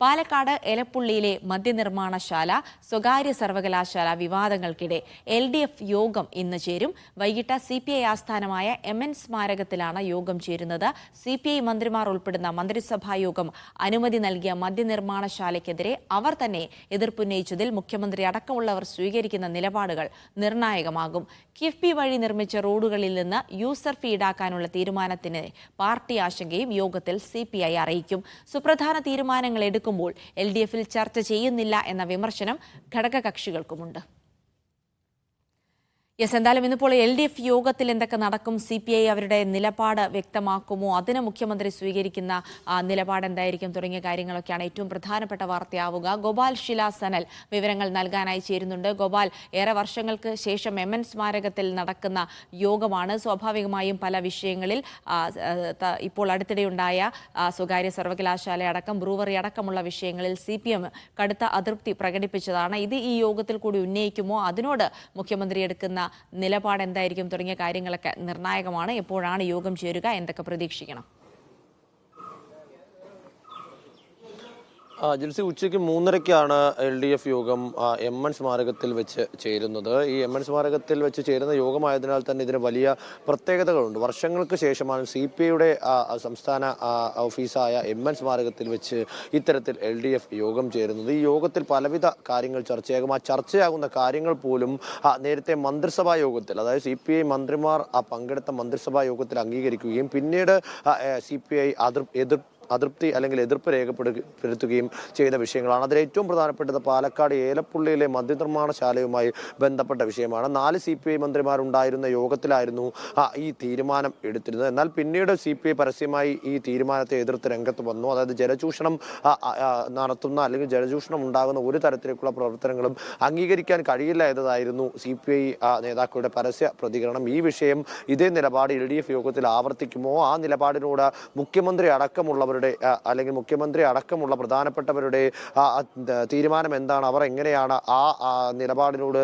പാലക്കാട് എലപ്പുള്ളിയിലെ മദ്യനിർമ്മാണശാല സ്വകാര്യ സർവകലാശാല വിവാദങ്ങൾക്കിടെ L D F യോഗം ഇന്ന് ചേരും. വൈകിട്ട് സി പി ഐ ആസ്ഥാനമായ എം എൻ സ്മാരകത്തിലാണ് യോഗം ചേരുന്നത്. സി പി ഐ മന്ത്രിമാർ ഉൾപ്പെടുന്ന മന്ത്രിസഭാ യോഗം അനുമതി നൽകിയ മദ്യനിർമ്മാണശാലയ്ക്കെതിരെ അവർ തന്നെ എതിർപ്പുന്നയിച്ചതിൽ മുഖ്യമന്ത്രി അടക്കമുള്ളവർ സ്വീകരിക്കുന്ന നിലപാടുകൾ നിർണായകമാകും. കിഫ്ബി വഴി നിർമ്മിച്ച റോഡുകളിൽ നിന്ന് യൂസർ ഫീ ഈടാക്കാനുള്ള തീരുമാനത്തിന് പാർട്ടി ആശങ്കയും യോഗത്തിൽ സി അറിയിക്കും. സുപ്രധാന തീരുമാനങ്ങൾ എടുക്കുമ്പോൾ എൽ ഡി എഫിൽ ചർച്ച ചെയ്യുന്നില്ല എന്ന വിമർശനം ഘടകകക്ഷികൾക്കുമുണ്ട്. യെസ് എന്തായാലും ഇന്നിപ്പോൾ എൽ ഡി എഫ് യോഗത്തിൽ എന്തൊക്കെ നടക്കും സി പി ഐ അവരുടെ നിലപാട് വ്യക്തമാക്കുമോ? അതിന് മുഖ്യമന്ത്രി സ്വീകരിക്കുന്ന നിലപാട് എന്തായിരിക്കും തുടങ്ങിയ കാര്യങ്ങളൊക്കെയാണ് ഏറ്റവും പ്രധാനപ്പെട്ട വാർത്തയാവുക. ഗോപാൽ ശില സനൽ വിവരങ്ങൾ നൽകാനായി ചേരുന്നുണ്ട്. ഗോപാൽ ഏറെ വർഷങ്ങൾക്ക് ശേഷം എം എൻ സ്മാരകത്തിൽ നടക്കുന്ന യോഗമാണ്. സ്വാഭാവികമായും പല വിഷയങ്ങളിൽ ഇപ്പോൾ അടുത്തിടെയുണ്ടായ സ്വകാര്യ സർവകലാശാല അടക്കം ബ്രൂവറി അടക്കമുള്ള വിഷയങ്ങളിൽ സി പി എം കടുത്ത അതൃപ്തി പ്രകടിപ്പിച്ചതാണ്. ഇത് ഈ യോഗത്തിൽ കൂടി ഉന്നയിക്കുമോ? അതിനോട് മുഖ്യമന്ത്രി എടുക്കുന്ന നിലപാട് എന്തായിരിക്കും തുടങ്ങിയ കാര്യങ്ങളൊക്കെ നിർണായകമാണ്. എപ്പോഴാണ് യോഗം ചേരുക? എന്തൊക്കെ പ്രതീക്ഷിക്കണം? ജിൽസി ഉച്ചയ്ക്ക് മൂന്നരയ്ക്കാണ് എൽ ഡി എഫ് യോഗം എം എൻ സ്മാരകത്തിൽ വെച്ച് ചേരുന്നത്. ഈ എം എൻ സ്മാരകത്തിൽ വെച്ച് ചേരുന്ന യോഗമായതിനാൽ തന്നെ ഇതിന് വലിയ പ്രത്യേകതകളുണ്ട്. വർഷങ്ങൾക്ക് ശേഷമാണ് സി പി ഐയുടെ സംസ്ഥാന ഓഫീസായ എം എൻ സ്മാരകത്തിൽ വെച്ച് ഇത്തരത്തിൽ എൽ ഡി എഫ് യോഗം ചേരുന്നത്. ഈ യോഗത്തിൽ പലവിധ കാര്യങ്ങൾ ചർച്ചയാകും. ആ ചർച്ചയാകുന്ന കാര്യങ്ങൾ പോലും നേരത്തെ മന്ത്രിസഭാ യോഗത്തിൽ അതായത് സി പി ഐ മന്ത്രിമാർ പങ്കെടുത്ത മന്ത്രിസഭാ യോഗത്തിൽ അംഗീകരിക്കുകയും പിന്നീട് സി പി ഐ അതിർ എതിർ അതൃപ്തി അല്ലെങ്കിൽ എതിർപ്പ് രേഖപ്പെടുത്തുകയും ചെയ്ത വിഷയങ്ങളാണ്. അതിൽ ഏറ്റവും പ്രധാനപ്പെട്ടത് പാലക്കാട് ഏലപ്പുള്ളിയിലെ മദ്യനിർമ്മാണശാലയുമായി ബന്ധപ്പെട്ട വിഷയമാണ്. നാല് സി പി ഐ മന്ത്രിമാരുണ്ടായിരുന്ന യോഗത്തിലായിരുന്നു ഈ തീരുമാനം എടുത്തിരുന്നത്. എന്നാൽ പിന്നീട് സി പി ഐ പരസ്യമായി ഈ തീരുമാനത്തെ എതിർത്ത് രംഗത്ത് വന്നു. അതായത് ജലചൂഷണം നടത്തുന്ന അല്ലെങ്കിൽ ജലചൂഷണം ഉണ്ടാകുന്ന ഒരു തരത്തിലേക്കുള്ള പ്രവർത്തനങ്ങളും അംഗീകരിക്കാൻ കഴിയില്ല എന്നതായിരുന്നു സി പി ഐ നേതാക്കളുടെ പരസ്യ പ്രതികരണം. ഈ വിഷയം ഇതേ നിലപാട് എൽ ഡി എഫ് യോഗത്തിൽ ആവർത്തിക്കുമോ? ആ നിലപാടിനോട് മുഖ്യമന്ത്രി അടക്കമുള്ളവരുടെ ആ, അല്ലെങ്കിൽ മുഖ്യമന്ത്രി അടക്കമുള്ള പ്രധാനപ്പെട്ടവരുടെ തീരുമാനം എന്താണ്? അവർ എങ്ങനെയാണ് ആ നിലപാടിനോട്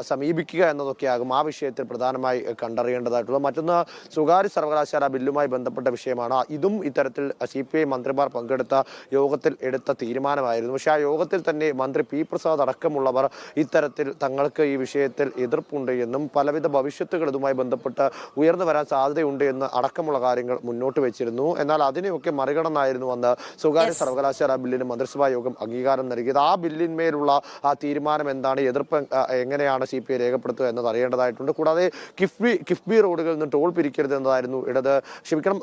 സമീപിക്കുക എന്നതൊക്കെയാകും ആ വിഷയത്തിൽ പ്രധാനമായി കണ്ടറിയേണ്ടതായിട്ടുള്ളത്. മറ്റൊന്ന് സ്വകാര്യ സർവകലാശാല ബില്ലുമായി ബന്ധപ്പെട്ട വിഷയമാണ്. ഇതും ഇത്തരത്തിൽ സി പി ഐ മന്ത്രിമാർ പങ്കെടുത്ത യോഗത്തിൽ എടുത്ത തീരുമാനമായിരുന്നു. പക്ഷേ ആ യോഗത്തിൽ തന്നെ മന്ത്രി പി പ്രസാദ് അടക്കമുള്ളവർ ഇത്തരത്തിൽ തങ്ങൾക്ക് ഈ വിഷയത്തിൽ എതിർപ്പുണ്ട് എന്നും പലവിധ ഭവിഷ്യത്തുകൾ ഇതുമായി ബന്ധപ്പെട്ട് ഉയർന്നു വരാൻ സാധ്യതയുണ്ട് എന്ന് അടക്കമുള്ള കാര്യങ്ങൾ മുന്നോട്ട് വെച്ചിരുന്നു. എന്നാൽ അതിനെയൊക്കെ മറികടന്നായിരുന്നു അന്ന് സ്വകാര്യ സർവകലാശാല ബില്ലിന് മന്ത്രിസഭാ യോഗം അംഗീകാരം നൽകിയത്. ആ ബില്ലിന്മേലുള്ള ആ തീരുമാനം എന്താണ് എതിർപ്പ് എങ്ങനെയാണ് സി പി ഐ രേഖപ്പെടുത്തുക എന്നത് അറിയേണ്ടതായിട്ടുണ്ട്. കൂടാതെ കിഫ്ബി കിഫ്ബി റോഡുകളിൽ നിന്ന് ടോൾ പിരിക്കരുത് എന്നതായിരുന്നു ഇടത്. ക്ഷമിക്കണം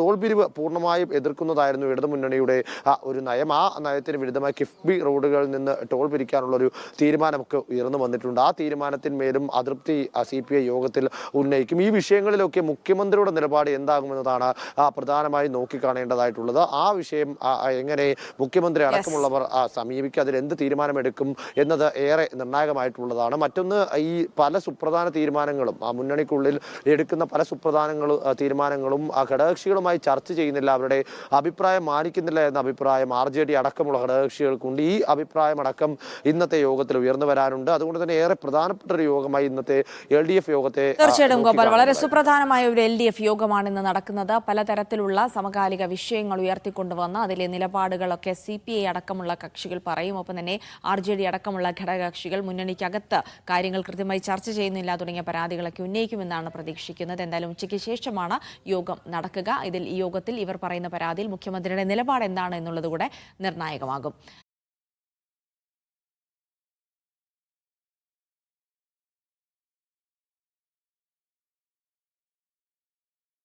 ടോൾ പിരിവ് പൂർണമായും എതിർക്കുന്നതായിരുന്നു ഇടതു മുന്നണിയുടെ ആ, ഒരു നയം. ആ നയത്തിന് വിരുദ്ധമായി കിഫ്ബി റോഡുകളിൽ നിന്ന് ടോൾ പിരിക്കാനുള്ള ഒരു തീരുമാനമൊക്കെ ഉയർന്നു വന്നിട്ടുണ്ട്. ആ തീരുമാനത്തിന്മേലും അതൃപ്തി സി പി ഐ യോഗത്തിൽ ഉന്നയിക്കും. ഈ വിഷയങ്ങളിലൊക്കെ മുഖ്യമന്ത്രിയുടെ നിലപാട് എന്താകുമെന്നതാണ് പ്രധാനമായും നോക്കിക്കാണേണ്ടതായിട്ടുള്ളത്. ആ വിഷയം ആ, ആ, എങ്ങനെ മുഖ്യമന്ത്രി അടക്കമുള്ളവർ സമീപിക്കുക സമീപിക്കും അതിൽ എന്ത് തീരുമാനമെടുക്കും എന്നത് ഏറെ നിർണായകമായിട്ടുള്ളതാണ്. മറ്റൊന്ന് ഈ പല സുപ്രധാന തീരുമാനങ്ങളും ആ മുന്നണിക്കുള്ളിൽ എടുക്കുന്ന പല സുപ്രധാനങ്ങളും തീരുമാനങ്ങളും ആ ഘടകകക്ഷികളുമായി ചർച്ച ചെയ്യുന്നില്ല അവരുടെ അഭിപ്രായം മാനിക്കുന്നില്ല എന്ന അഭിപ്രായം ആർ ജെ ഡി അടക്കമുള്ള ഘടകകക്ഷികൾക്കുണ്ട്. ഈ അഭിപ്രായമടക്കം ഇന്നത്തെ യോഗത്തിൽ ഉയർന്നു വരാനുണ്ട്. അതുകൊണ്ട് തന്നെ ഏറെ പ്രധാനപ്പെട്ട ഒരു യോഗമായി ഇന്നത്തെ എൽ ഡി എഫ് യോഗത്തെ തീർച്ചയായിട്ടും ഗോപാൽ. വളരെ സുപ്രധാനമായ ഒരു എൽ ഡി എഫ് യോഗമാണ് ഇന്ന് നടക്കുന്നത്. പലതരത്തിലുള്ള സമകാലിക വിഷയങ്ങൾ ഉയർത്തിക്കൊണ്ടുവന്ന് അതിലെ നിലപാടുകളൊക്കെ സി പി ഐ അടക്കമുള്ള കക്ഷികൾ പറയും. ഒപ്പം തന്നെ ആർ ജെ ഡി അടക്കമുള്ള ഘടകകക്ഷികൾ മുന്നണിക്കകത്ത് കാര്യങ്ങൾ കൃത്യമായി ചർച്ച ചെയ്യുന്നില്ല. തുടങ്ങിയ പരാതികളൊക്കെ ഉന്നയിക്കുമെന്നാണ് പ്രതീക്ഷിക്കുന്നത്. എന്തായാലും ഉച്ചയ്ക്ക് ശേഷമാണ് യോഗം നടക്കുക. ഇതിൽ ഈ യോഗത്തിൽ ഇവർ പറയുന്ന പരാതിയിൽ മുഖ്യമന്ത്രിയുടെ നിലപാട് എന്താണ് എന്നുള്ളത് കൂടെ നിർണായകമാകും.